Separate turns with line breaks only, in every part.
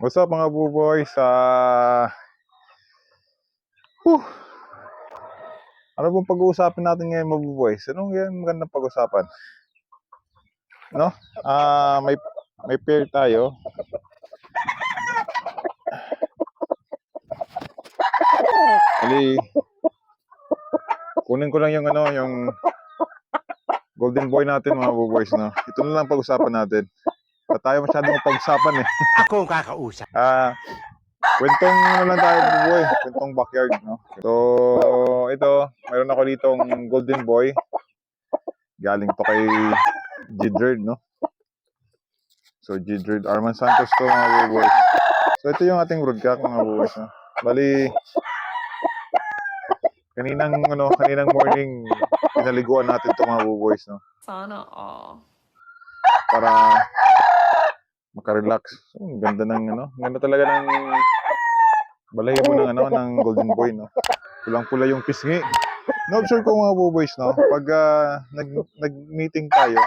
What's up mga buboy sa... Whew. Ano bang pag-uusapin natin ngayon mga buboys? Anong yan magandang pag-usapan? No? Ah, may may pair tayo. Ali, kunin ko lang yung ano, yung golden boy natin mga buboys, no? Ito na lang pag-usapan natin. Wala tayo masyadong pag-usapan eh.
Ako ang kakausap.
Ah, kwentong ano lang tayo boy, kwentong backyard, no? So, ito, mayroon ako ditong golden boy. Galing to kay Jidred, no? So, Jidred Arman Santos to, mga boys. So, ito yung ating broadcast, mga boys, no? Bali, kaninang, ano, kaninang morning, pinaliguan natin to mga boys, no?
Sana all.
Para makarelax. Ang ganda ng ano, ang ganda talaga ng balahibo ng ano ng Golden Boy no. Pulang-pula yung pisngi. Na-observe ko mga boys no, pag ah, nag nag-meeting tayo,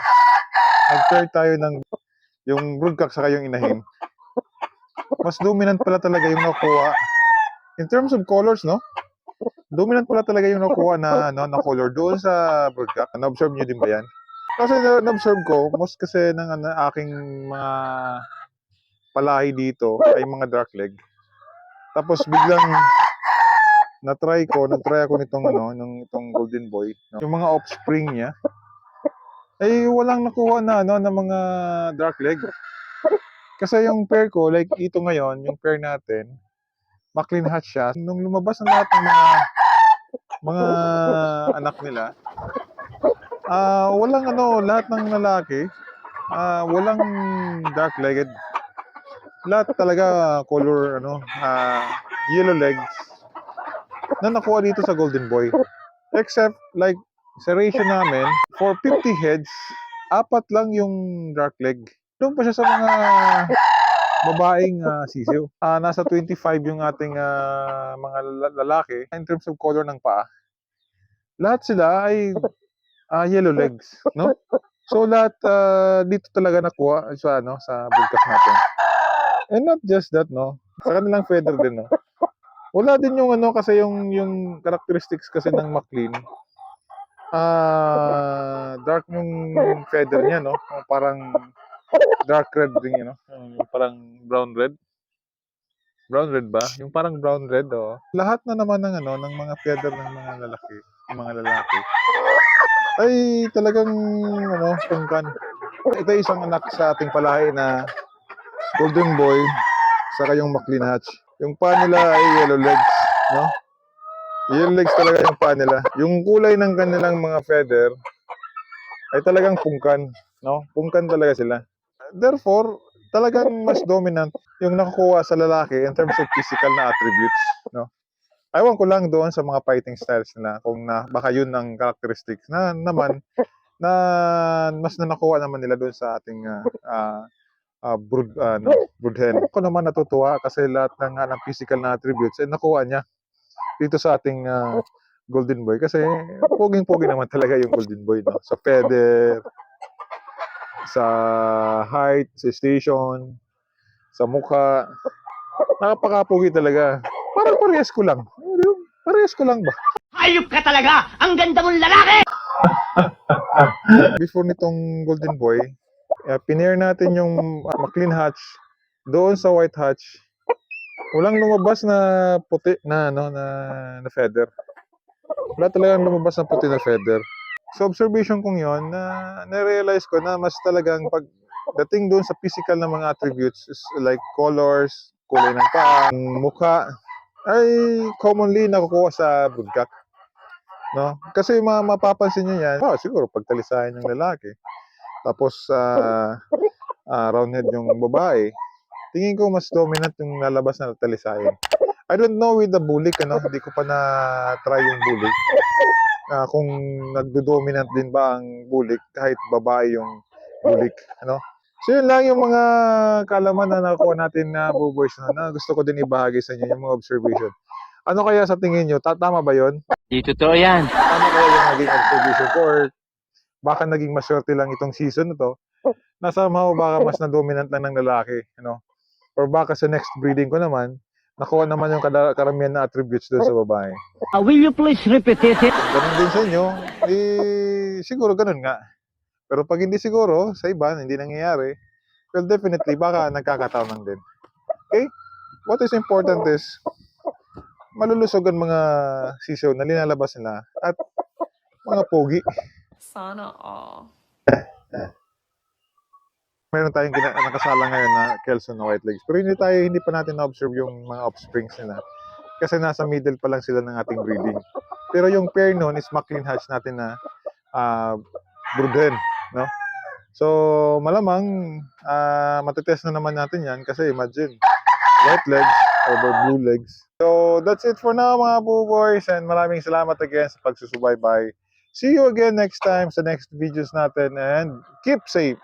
nag-pair tayo ng yung broodcock sa yung inahin. Mas dominant pala talaga yung nakuha. In terms of colors, no? Dominant pala talaga yung nakuha na ano na color doon sa broodcock. Na-observe niyo din ba 'yan? Kasi na- na-observe ko, most kasi ng ano, aking mga palahi dito ay mga dark leg. Tapos biglang na-try ko, nag-try ako nitong ano, nung itong golden boy, no? yung mga offspring niya. Ay walang nakuha na ano ng mga dark leg. Kasi yung pair ko, like ito ngayon, yung pair natin, McLean hatch siya. Nung lumabas na lahat ng mga mga anak nila, Ah, walang ano, lahat ng lalaki, ah, walang dark-legged. Lahat talaga color ano, ah, yellow legs na nakuha dito sa Golden Boy. Except like sa ratio namin, for 50 heads, apat lang yung dark leg. Doon pa siya sa mga babaeng ah, sisiw. Ah, nasa 25 yung ating ah, mga lala- lalaki in terms of color ng paa. Lahat sila ay Ah, yellow legs, no? So lahat ah, dito talaga nakuha sa ano sa broadcast natin. And not just that, no. Sa kanilang feather din, no. Wala din yung ano kasi yung yung characteristics kasi ng McLean. Ah, dark yung feather niya, no. Parang dark red din, you parang brown red. Brown red ba? Yung parang brown red, oh. Lahat na naman ng ano ng mga feather ng mga lalaki, ng mga lalaki ay talagang ano, tungkan. Ito isang anak sa ating palahi na Golden Boy saka yung McLean Hatch. Yung paa nila ay yellow legs, no? Yellow legs talaga yung paa nila. Yung kulay ng kanilang mga feather ay talagang pungkan, no? Pungkan talaga sila. Therefore, talagang mas dominant yung nakukuha sa lalaki in terms of physical na attributes, no? Ewan ko lang doon sa mga fighting styles nila kung na baka yun ang characteristics na naman na mas na nakuha naman nila doon sa ating ah ah, ah, brood ano brood hen. Ako naman natutuwa kasi lahat ng, ah, ng physical na attributes ay nakuha niya dito sa ating ah, golden boy kasi poging-pogi naman talaga yung golden boy no sa feather sa height, sa station, sa mukha. Napakapogi talaga. Parang parehas ko lang. Parehas ko lang ba?
Hayop ka talaga! Ang ganda mong lalaki!
Before nitong Golden Boy, uh, pinair natin yung uh, McLean Hatch doon sa White Hatch. Walang lumabas na puti na ano na, na feather. Wala talagang lumabas na puti na feather. So observation kong yon na na-realize ko na mas talagang pag dating doon sa physical na mga attributes is like colors, kulay ng paa, mukha, ay commonly nakukuha sa broodcock. No? Kasi ma mapapansin niyo yan, ah, siguro pagtalisayan yung lalaki. Tapos ah ah, roundhead yung babae. Tingin ko mas dominant yung lalabas na talisayan. I don't know with the bulik, ano, hindi ko pa na try yung bulik. Ah, kung nagdo-dominant din ba ang bulik kahit babae yung bulik, ano? So yun lang yung mga kalaman na nakuha natin na buboys na, na gusto ko din ibahagi sa inyo yung mga observation. Ano kaya sa tingin nyo? Ta- Tama ba yon?
Di totoo yan.
Tama kaya yung naging observation ko or baka naging maswerte lang itong season na to na somehow baka mas na dominant lang ng lalaki, ano? or baka sa next breeding ko naman, nakuha naman yung karamihan na attributes doon sa babae.
Uh, will you please repeat it?
Ganun din sa inyo, eh, siguro ganun nga. Pero pag hindi siguro, sa iba, hindi nangyayari, well, definitely, baka nagkakataon lang din. Okay? What is important is, malulusog ang mga sisiw na linalabas nila at mga pogi.
Sana all.
Meron tayong gina- nakasala ngayon na Kelso na white legs. Pero hindi tayo, hindi pa natin na-observe yung mga offsprings nila. Kasi nasa middle pa lang sila ng ating breeding. Pero yung pair nun is Maclean Hatch natin na uh, broodhen, no? So, malamang uh, matetest na naman natin yan kasi imagine, white legs over blue legs. So, that's it for now mga boo boys and maraming salamat again sa pagsusubaybay. See you again next time sa next videos natin and keep safe!